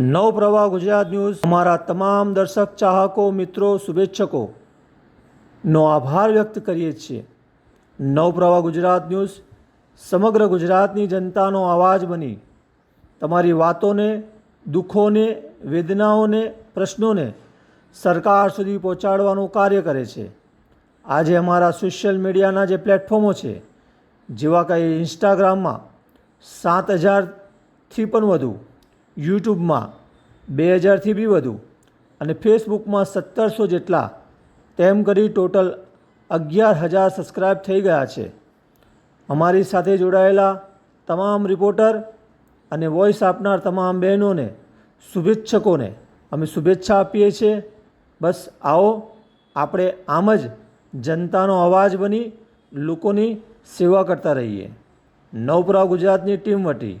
Navpravah Gujarat news. અમારા તમામ દર્શક, ચાહકો, મિત્રો, શુભેચ્છકો. નો આભાર વ્યક્ત કરીએ છીએ. નવપ્રવાહ ગુજરાત ન્યૂઝ. સમગ્ર ગુજરાતની જનતાનો અવાજ બની. તમારી વાતોને, દુઃખોને, વેદનાઓને, પ્રશ્નોને સરકાર સુધી પહોંચાડવાનું કાર્ય કરે છે. આજે અમારા સોશિયલ મીડિયાના જે પ્લેટફોર્મો છે, જેવા કે ઇન્સ્ટાગ્રામમાં સાત હજારથી પણ વધુ યુટ્યુબમાં બે હજારથી બી વધુ અને ફેસબુકમાં સત્તરસો જેટલા તેમ કરી ટોટલ અગિયાર હજાર સબસ્ક્રાઈબ થઈ ગયા છે. અમારી સાથે જોડાયેલા તમામ રિપોર્ટર અને વોઇસ આપનાર તમામ બહેનોને, શુભેચ્છકોને અમે શુભેચ્છા આપીએ છીએ. બસ આવો, આપણે આમ જ જનતાનો અવાજ બની લોકોની સેવા કરતા રહીએ. નવપુરા ગુજરાતની ટીમ વટી